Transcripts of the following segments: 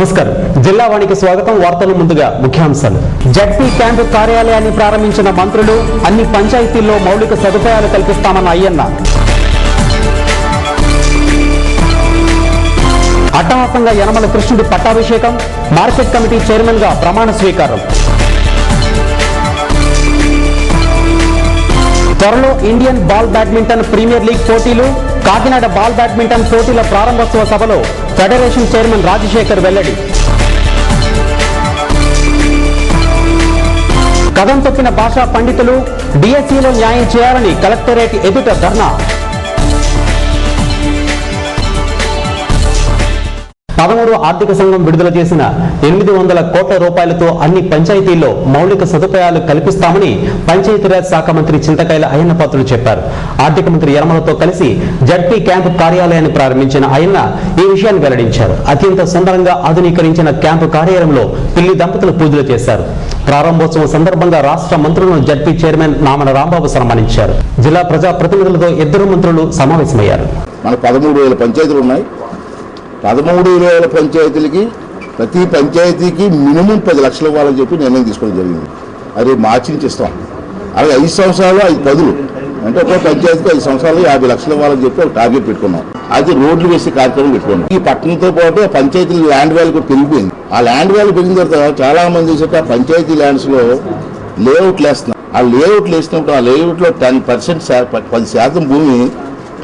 నమస్కారం. జిల్లా వాణికి స్వాగతం. వార్తలు ముందుగా ముఖ్యాంశాలు. జడ్పీ క్యాంపు కార్యాలయాన్ని ప్రారంభించిన మంత్రులు అన్ని పంచాయతీల్లో మౌలిక సదుపాయాలు కల్పిస్తామన్న అయ్యన్న. అట్టహాసంగా యనమల కృష్ణుడి పట్టాభిషేకం. మార్కెట్ కమిటీ చైర్మన్గా ప్రమాణ స్వీకారం. త్వరలో Indian ball badminton premier league పోటీలు. కాకినాడ బాల్ బ్యాడ్మింటన్ పోటీల ప్రారంభోత్సవ సభలో ఫెడరేషన్ చైర్మన్ రాజశేఖర్ వెల్లడి. కథం తొక్కిన భాషా పండితులు డిఎస్సిలో న్యాయం చేయాలని కలెక్టరేట్ ఎదుట ధర్నా. పదమూడు ఆర్థిక సంఘం విడుదల చేసిన ఎనిమిది వందల కోట్ల రూపాయలతో అన్ని పంచాయతీల్లో మౌలిక సదుపాయాలు కల్పిస్తామని పంచాయతీరాజ్ శాఖ మంత్రి చింతకాయల అయ్యన్న పాత్రుడు చెప్పారు. ఆర్థిక మంత్రి యనమలతో కలిసి జడ్పీ క్యాంపు కార్యాలయాన్ని ప్రారంభించిన అయ్యన్న ఈ విషయాన్ని వెల్లడించారు. అత్యంత సుందరంగా ఆధునీకరించిన క్యాంపు కార్యాలయంలో పిల్లి దంపతులు పూజలు చేశారు. ప్రారంభోత్సవం సందర్భంగా రాష్ట్ర మంత్రులను జడ్పీ చైర్మన్ నామన రాంబాబు సన్మానించారు. జిల్లా ప్రజా ప్రతినిధులతో ఇద్దరు మంత్రులు సమావేశమయ్యారు. మన పదమూడు వేల పంచాయతీలు ఉన్నాయి. పదమూడు వేల పంచాయతీలకి ప్రతి పంచాయతీకి మినిమం పది లక్షలు ఇవ్వాలని చెప్పి నిర్ణయం తీసుకోవడం జరిగింది. అది మార్చి నుంచి ఇస్తాం అలాగే ఐదు సంవత్సరాలు ఐదు పదులు. అంటే ఒక్కో పంచాయతీకి ఐదు సంవత్సరాలు యాభై లక్షలు ఇవ్వాలని చెప్పి ఒక టార్గెట్ పెట్టుకున్నాం. అది రోడ్లు వేసే కార్యక్రమం పెట్టుకున్నాం. ఈ పట్టణంతో పాటు పంచాయతీ ల్యాండ్ వాల్యూ కూడా పెరిగిపోయింది. ఆ ల్యాండ్ వాల్యూ పెరిగిన తర్వాత చాలా మంది చేసేట ఆ పంచాయతీ ల్యాండ్స్లో లేఅవుట్లు వేస్తున్నారు. ఆ లేఅవుట్లు వేసినప్పుడు ఆ లేఅవుట్లో టెన్ పర్సెంట్ పది శాతం భూమి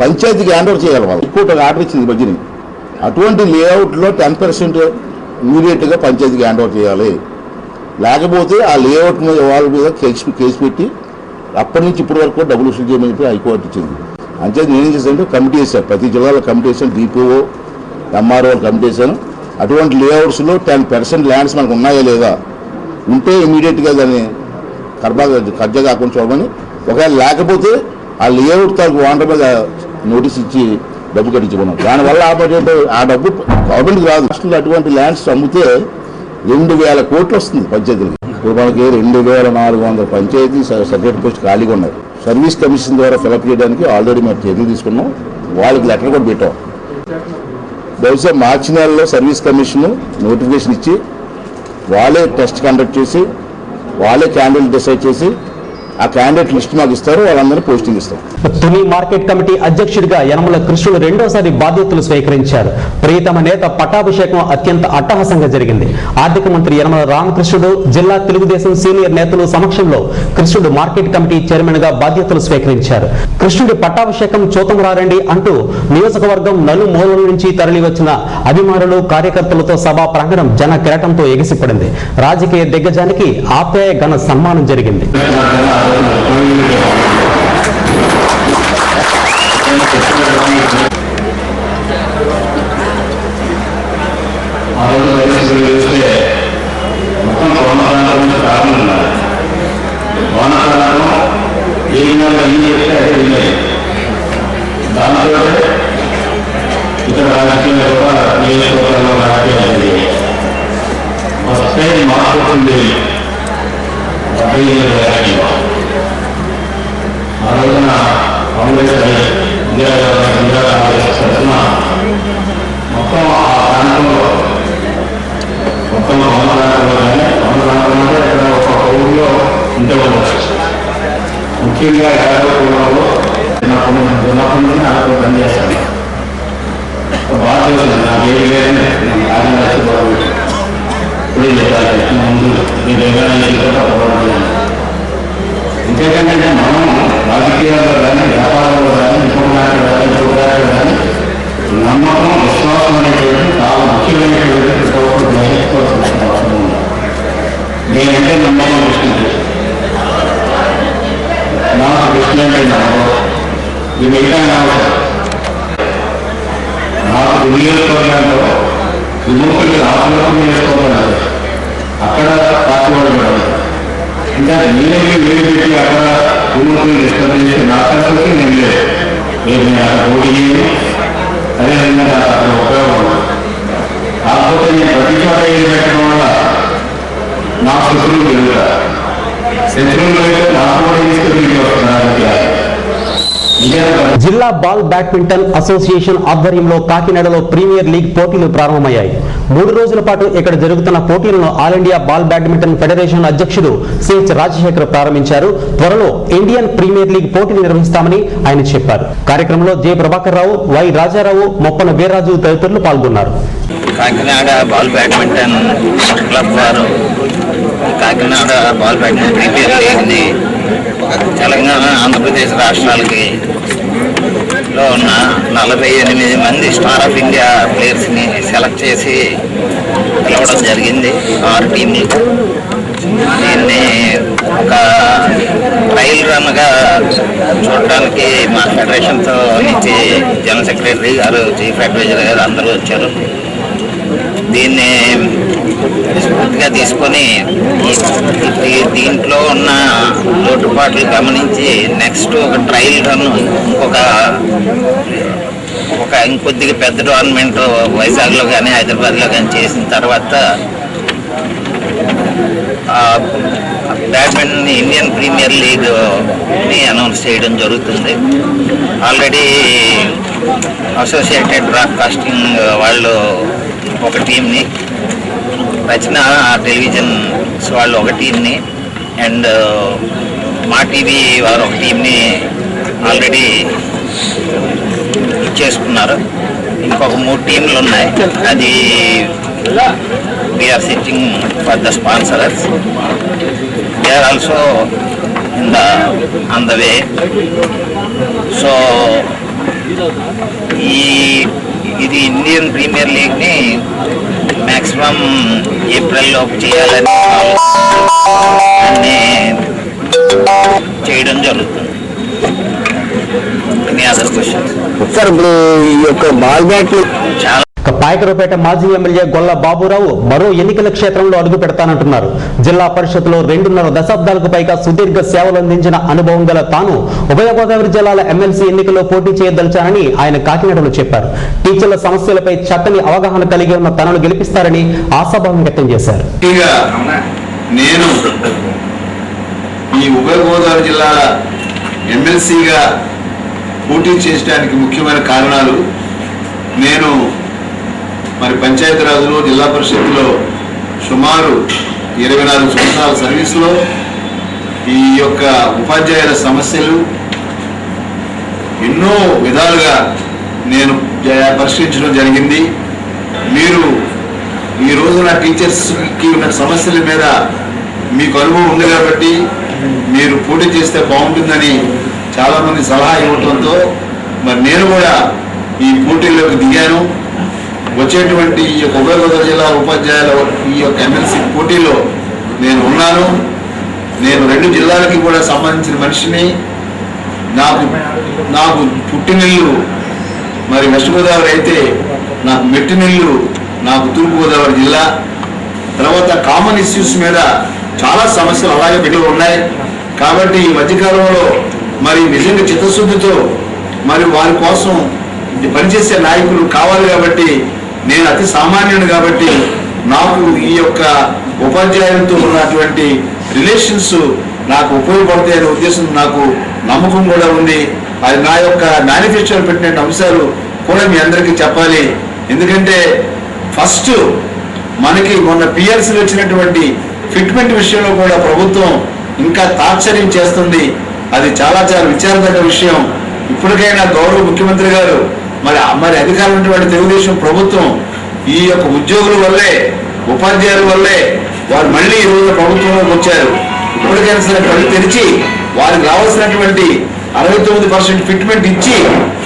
పంచాయతీకి హ్యాండ్ ఓవర్ చేయాలి వాళ్ళు. ఇంకోటి ఆర్డర్ ఇచ్చింది మధ్యని. అటువంటి లేఅవుట్లో టెన్ పర్సెంట్ ఇమీడియట్గా పంచాయతీకి హ్యాండ్ ఓవర్ చేయాలి. లేకపోతే ఆ లేఅవుట్ మీద వాళ్ళ మీద కేసు కేసు పెట్టి అప్పటి నుంచి ఇప్పటి వరకు కూడా డబ్బులు వసూలు చేయమని చెప్పి హైకోర్టు ఇచ్చింది. అంతే నేనేం చేశానంటే కమిటీ వేశాను. ప్రతి జిల్లాలో కమిటీ వేసాను డిపిఓ ఎంఆర్ఓ కమిటీ వేసాను అటువంటి లేఅవుట్స్లో టెన్ పర్సెంట్ ల్యాండ్స్ మనకు ఉన్నాయా లేదా? ఉంటే ఇమీడియట్గా దాన్ని కర్బా కబ్జా కాకుండా చూడమని. ఒకవేళ లేకపోతే ఆ లేఅవుట్ తాకు ఓనర్ మీద నోటీస్ ఇచ్చి డబ్బు కట్టించుకున్నాం. దానివల్ల ఆపరేట్ ఆ డబ్బు గవర్నమెంట్కి రాదు రాష్ట్రంలో అటువంటి ల్యాండ్స్ అమ్మితే రెండు వేల కోట్లు వస్తుంది పంచాయతీలకి. ఇప్పుడు మనకి రెండు వేల నాలుగు వందల పంచాయతీ సెక్రటరీ పోస్ట్ ఖాళీగా ఉన్నాయి. సర్వీస్ కమిషన్ ద్వారా ఫిలప్ చేయడానికి ఆల్రెడీ మేము చర్యలు తీసుకున్నాం. వాళ్ళకి లెటర్ కూడా పెట్టాం. బహుశా మార్చి నెలలో సర్వీస్ కమిషన్ నోటిఫికేషన్ ఇచ్చి వాళ్ళే టెస్ట్ కండక్ట్ చేసి వాళ్ళే క్యాండిడేట్ డిసైడ్ చేసి ఆ క్యాండిడేట్ లిస్ట్ మాకు ఇస్తారు వాళ్ళందరూ పోస్టింగ్ ఇస్తారు. తుని మార్కెట్ కమిటీ అధ్యక్షుడిగా యనమల కృష్ణుడు రెండోసారి బాధ్యతలు స్వీకరించారు. ప్రియతమ నేత పట్టాభిషేకం అత్యంత అట్టహాసంగా జరిగింది. ఆర్థిక మంత్రి యనమల రామకృష్ణుడు జిల్లా తెలుగుదేశం సీనియర్ నేతలు సమక్షంలో కృష్ణుడు మార్కెట్ కమిటీ చైర్మన్గా బాధ్యతలు స్వీకరించారు. కృష్ణుడి పట్టాభిషేకం చూతం రారండి అంటూ నియోజకవర్గం నలుమూలల నుంచి తరలి వచ్చిన అభిమానులు కార్యకర్తలతో సభా ప్రాంగణం జన కిరటంతో ఎగిసిపడింది. రాజకీయ దిగ్గజానికి ఆప్యాయ ఘన సన్మానం జరిగింది. ఆ కాంగ్రెస్ ఇందిరాగాంధీ ఇందిరా తరఫున మొత్తం ఆ ప్రాంతంలో మొత్తం అమర ప్రాంతంలో కానీ అంటే ఇక్కడ ఒక ఊరిలో ఉండవచ్చు ముఖ్యంగా యాదవ కులంలో చిన్నప్పటి చిన్నప్పటి నుంచి నాకు పనిచేస్తాను బాగా తెలుసు నాకు ఏది లేదని నేను ఆదిన నచ్చిపోవడం ఇప్పుడు చెప్పాలి ముందు మీరు ఏమైనా చేసినా పోరాడాలి ఇంకేంటంటే మనం రాజకీయాల్లో కానీ వ్యాపారంలో కానీ ఇంకొకటి కానీ ఇంకొకటి కానీ నమ్మకం విశ్వాసం అనేటువంటి చాలా ముఖ్యమైనటువంటి ప్రతి ఒక్కరు గ్రహించుకోవాల్సిన అవసరం ఉంది నేనంటే నమ్మకం విష్ణు నాకు విష్ణు అంటే నమ్మకం ఇది మిగతా నమ్మకం నాకు నియోజకవర్గంలో విముఖులు రాష్ట్రంలో నియోజకవర్గం అక్కడ పార్టీ వాళ్ళు కూడా ఉన్నారు. ఇంకా నేనే వేరు పెట్టి అక్కడ విముఖులు డిస్టర్బ్ చేసి నా సంతృప్తి నేను లేదు నేను నేను అక్కడ పోటీ చేయను అదేవిధంగా నాకు అక్కడ ఉపయోగం ఉంది. కాకపోతే నేను ప్రతి చోట ఏది పెట్టడం వల్ల నా శత్రువులు పెరుగుతారు శత్రువులు అయితే నాకు కూడా తీసుకెళ్ళి వస్తున్నారు ఇంకా జిల్లా బాల్ బ్యాడ్మింటన్ అసోసియేషన్ ఆధ్వర్యంలో కాకినాడలో ప్రీమియర్ లీగ్ పోటీలు ప్రారంభమయ్యాయి. మూడు రోజుల పాటు ఇక్కడ జరుగుతున్న పోటీలను all India ball badminton federation అధ్యక్షుడు సిహెచ్ రాజశేఖర్ ప్రారంభించారు. త్వరలో ఇండియన్ ప్రీమియర్ లీగ్ పోటీలు నిర్వహిస్తామని ఆయన చెప్పారు. కార్యక్రమంలో జె ప్రభాకర్ రావు వై రాజారావు మొప్పన వీర్రాజు తదితరులు పాల్గొన్నారు. కాకినాడ బాల్ బ్యాడ్మింటన్ క్లబ్ వారు Kakinada ball badminton premier లీగ్ని Telangana Andhra Pradesh రాష్ట్రాలకి లో ఉన్న నలభై ఎనిమిది మంది స్టార్ ఆఫ్ ఇండియా ప్లేయర్స్ని సెలెక్ట్ చేసి పిలవడం జరిగింది. ఆరు టీంని దీన్ని ఒక ట్రయల్ రన్గా చూడటానికి మా ఫెడరేషన్తో నుంచి జనరల్ సెక్రటరీ గారు చీఫ్ అడ్వైజర్ గారు అందరూ వచ్చారు. దీన్ని స్ఫూర్తిగా తీసుకొని దీంట్లో ఉన్న లోటుపాట్లు గమనించి నెక్స్ట్ ఒక ట్రయల్ రన్ ఇంకొక ఒక ఇంకొద్దిగా పెద్ద టోర్నమెంట్ వైజాగ్లో కానీ హైదరాబాద్లో కానీ చేసిన తర్వాత బ్యాడ్మింటన్ ఇండియన్ ప్రీమియర్ లీగ్ని అనౌన్స్ చేయడం జరుగుతుంది. ఆల్రెడీ అసోసియేటెడ్ బ్రాడ్కాస్టింగ్ వాళ్ళు ఒక టీంని రచన టెలివిజన్ వాళ్ళు ఒక టీంని అండ్ uh, మా టీవీ వారు ఒక టీంని ఆల్రెడీ చేసుకున్నారు ఇంకొక మూడు టీంలు ఉన్నాయి. అది we're sitting for the sponsorers they are also in the on the way so ఈ ఇది ఇండియన్ ప్రీమియర్ లీగ్ని మ్యాక్సిమం ఏప్రిల్లో చేయాలని చేయడం జరుగుతుంది. సార్ ఇప్పుడు ఈ యొక్క బాల్ బ్యాట్ చాలా ఇక మాజీ ఎమ్మెల్యే గొల్ల బాబురావు మరో ఎన్నికల క్షేత్రంలో అడుగు పెడతానంటున్నారు. జిల్లా పరిషత్లో రెండున్నర దశాబ్దాలకు పైగా సుదీర్ఘ సేవలు అందించిన అనుభవం గల తాను ఉభయ గోదావరి జిల్లాల ఎమ్మెల్సీ ఎన్నికల్లో పోటీ చేయదలిచానని ఆయన కాకినాడలో చెప్పారు. టీచర్ల సమస్యలపై చక్కని అవగాహన కలిగి ఉన్న తనను గెలిపిస్తారని ఆశాభావం వ్యక్తం చేశారు. నేను ఈ ఉభయ గోదావరి జిల్లాల ఎమ్మెల్సీగా పోటీ చేయడానికి ముఖ్యమైన కారణాలు నేను మరి పంచాయతీరాజులు జిల్లా పరిషత్తులో సుమారు ఇరవై నాలుగు సంవత్సరాల సర్వీసులో ఈ యొక్క ఉపాధ్యాయుల సమస్యలు ఎన్నో విధాలుగా నేను పరిష్కరించడం జరిగింది. మీరు ఈ రోజున టీచర్స్కి ఉన్న సమస్యల మీద మీకు అనుభవం ఉంది కాబట్టి మీరు పోటీ చేస్తే బాగుంటుందని చాలామంది సలహా ఇవ్వడంతో మరి నేను కూడా ఈ పోటీల్లోకి దిగాను. వచ్చేటువంటి ఈ యొక్క ఉభయ గోదావరి జిల్లా ఉపాధ్యాయుల ఈ యొక్క ఎమ్మెల్సీ పోటీలో నేను ఉన్నాను. నేను రెండు జిల్లాలకి కూడా సంబంధించిన మనిషిని. నాకు నాకు పుట్టినిల్లు మరి వెస్ట్ గోదావరి అయితే నాకు మెట్టినిల్లు నాకు తూర్పుగోదావరి జిల్లా. తర్వాత కామన్ ఇష్యూస్ మీద చాలా సమస్యలు అలాగే పెట్టి ఉన్నాయి. కాబట్టి ఈ మధ్యకాలంలో మరి నిజంగా చిత్తశుద్ధితో మరి వారి కోసం ఇది పనిచేసే నాయకులు కావాలి కాబట్టి నేను అతి సామాన్యుడు కాబట్టి నాకు ఈ యొక్క ఉపాధ్యాయులతో ఉన్నటువంటి రిలేషన్స్ నాకు ఉపయోగపడతాయనే ఉద్దేశం నాకు నమ్మకం కూడా ఉంది. అది నా యొక్క మేనిఫెస్టోలో పెట్టిన అంశాలు కూడా మీ అందరికీ చెప్పాలి. ఎందుకంటే ఫస్ట్ మనకి మొన్న పిఎల్సీలు వచ్చినటువంటి ఫిట్మెంట్ విషయంలో కూడా ప్రభుత్వం ఇంకా తాత్సర్యం చేస్తుంది. అది చాలా చాలా విచారదగ్గ విషయం. ఇప్పటికైనా గౌరవ ముఖ్యమంత్రి గారు మరి మరి అధికారులు ఉన్నటువంటి తెలుగుదేశం ప్రభుత్వం ఈ యొక్క ఉద్యోగుల వల్లే ఉపాధ్యాయుల వల్లే వారు మళ్ళీ ఈ ప్రభుత్వంలోకి వచ్చారు. ఇప్పటికైనా సరే కళ్ళు తెరిచి వారికి రావాల్సినటువంటి అరవై తొమ్మిది పర్సెంట్ ఫిట్మెంట్ ఇచ్చి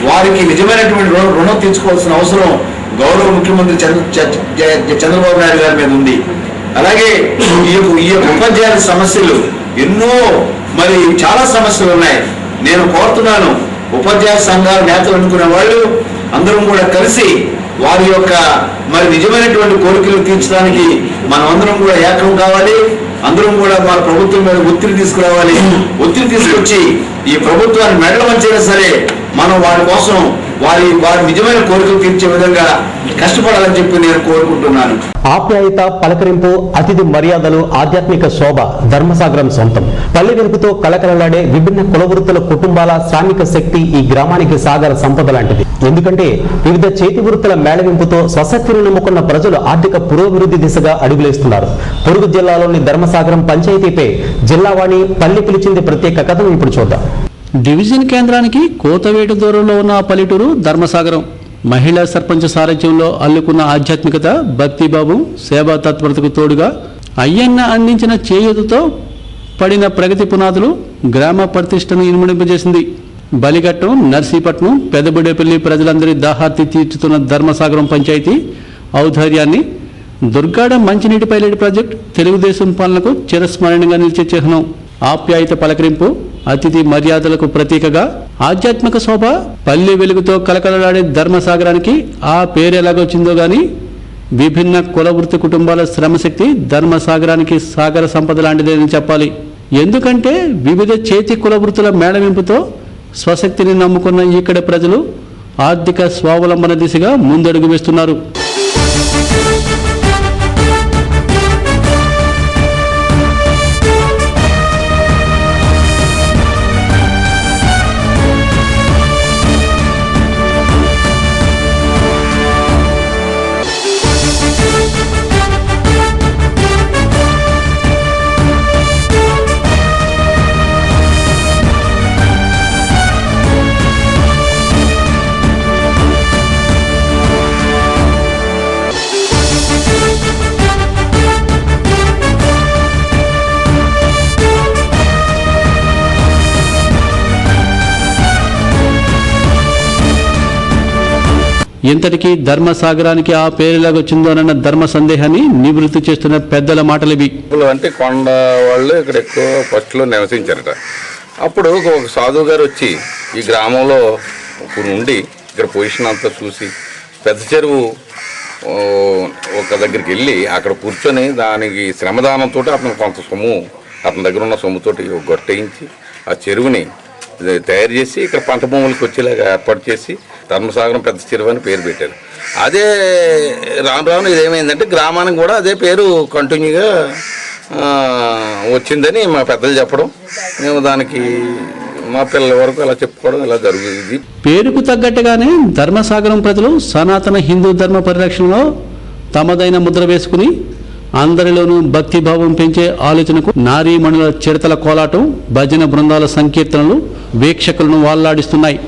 వారికి నిజమైనటువంటి రుణం తీసుకోవాల్సిన అవసరం గౌరవ ముఖ్యమంత్రి చంద్ర చ- చంద్రబాబు నాయుడు గారి మీద ఉంది. అలాగే ఈ యొక్క ఈ యొక్క ఉపాధ్యాయుల సమస్యలు ఎన్నో మరి చాలా సమస్యలు ఉన్నాయి. నేను కోరుతున్నాను ఉపాధ్యాయ సంఘాల నేతలు అనుకునే వాళ్ళు అందరం కూడా కలిసి వారి యొక్క మరి నిజమైనటువంటి కోరికలు తీర్చడానికి మనం అందరం కూడా ఏకం కావాలి. అందరం కూడా మన ప్రభుత్వం మీద ఒత్తిడి తీసుకురావాలి. ఒత్తిడి తీసుకొచ్చి ఈ ప్రభుత్వాన్ని మెడల మంచైనా సరే మనం వారి కోసం వారి వారి నిజమైన కోరికలు తీర్చే విధంగా కష్టపడాలని చెప్పి నేను కోరుకుంటున్నాను. ఆప్యాయత పలకరింపు అతిథి మర్యాదలు ఆధ్యాత్మిక శోభ ధర్మసాగరం సొంతం. పల్లె వెలుగుతో కలకలలాడే విభిన్న కులవృత్తుల కుటుంబాల శ్రామిక శక్తి ఈ గ్రామానికి సాగర సంపద లాంటిది. ఎందుకంటే వివిధ చేతి వృత్తుల మేళవింపుతో స్వశక్తిని నమ్ముకున్న ప్రజలు ఆర్థిక పురోభివృద్ధి దిశగా అడుగులేస్తున్నారు. పొరుగు జిల్లాలోని ధర్మసాగరం పంచాయతీపై జిల్లావాణి పల్లి పిలిచింది ప్రత్యేక కథను ఇప్పుడు చూద్దాం. డివిజన్ కేంద్రానికి కోతవేటు దూరంలో ఉన్న పల్లెటూరు ధర్మసాగరం. మహిళా సర్పంచ్ సారథ్యంలో అల్లుకున్న ఆధ్యాత్మికత భక్తిభావం సేవా తత్పరతకు తోడుగా అయ్యన్న అందించిన చేయూతతో పడిన ప్రగతి పునాదులు గ్రామ ప్రతిష్టను ఇనుమడింపజేసింది. బలిఘట్టం నర్సీపట్నం పెదబుడేపల్లి ప్రజలందరి దాహార్తి తీర్చుతున్న ధర్మసాగరం పంచాయతీ ఔదార్యాన్ని దుర్గాడ మంచినీటి పైలట్ ప్రాజెక్ట్ తెలుగుదేశం పాలనకు చిరస్మరణంగా నిలిచే చిహ్నం ఆప్యాయత పలకరింపు అతిథి మర్యాదలకు ప్రతీకగా ఆధ్యాత్మిక శోభ పల్లె వెలుగుతో కలకలలాడే ధర్మసాగరానికి ఆ పేరు ఎలాగొచ్చిందో గాని విభిన్న కులవృత్తి కుటుంబాల శ్రమశక్తి ధర్మసాగరానికి సాగర సంపద లాంటిదేని చెప్పాలి. ఎందుకంటే వివిధ చేతి కులవృత్తుల మేళవింపుతో స్వశక్తిని నమ్ముకున్న ఇక్కడ ప్రజలు ఆర్థిక స్వావలంబన దిశగా ముందడుగు వేస్తున్నారు. ఇంతటికీ ధర్మసాగరానికి ఆ పేరులాగా వచ్చిందోనన్న ధర్మ సందేహాన్ని నివృత్తి చేస్తున్న పెద్దల మాటలు ఇవి అంటే కొండ వాళ్ళు ఇక్కడ ఎక్కువ ఫస్ట్లో నివసించారట. అప్పుడు ఒక సాధువు గారు వచ్చి ఈ గ్రామంలో ఉండి ఇక్కడ పొజిషన్ అంతా చూసి పెద్ద చెరువు ఒక దగ్గరికి వెళ్ళి అక్కడ కూర్చొని దానికి శ్రమదానంతో అతను కొంత సొమ్ము అతని దగ్గర ఉన్న సొమ్ముతోటి గొట్టయించి ఆ చెరువుని తయారు చేసి ఇక్కడ పంట భూములకు వచ్చేలాగా ఏర్పాటు చేసి ధర్మసాగరం పెద్ద చెరువు అని పేరు పెట్టారు. అదే రాను రాను ఇదేమైందంటే గ్రామానికి కూడా అదే పేరు కంటిన్యూగా వచ్చిందని మా పెద్దలు చెప్పడం. మేము దానికి మా పిల్లల వరకు అలా చెప్పుకోవడం ఇలా జరుగుతుంది. పేరుకు తగ్గట్టుగానే ధర్మసాగరం ప్రజలు సనాతన హిందూ ధర్మ పరిరక్షణలో తమదైన ముద్ర వేసుకుని అందరిలోనూ భక్తిభావం పెంచే ఆలోచనకు నారీమణుల చిడతల కోలాటం భజన బృందాల సంకీర్తనలు వీక్షకులను వాళ్ళాడిస్తున్నాయి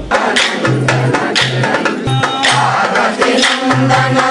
Cubana.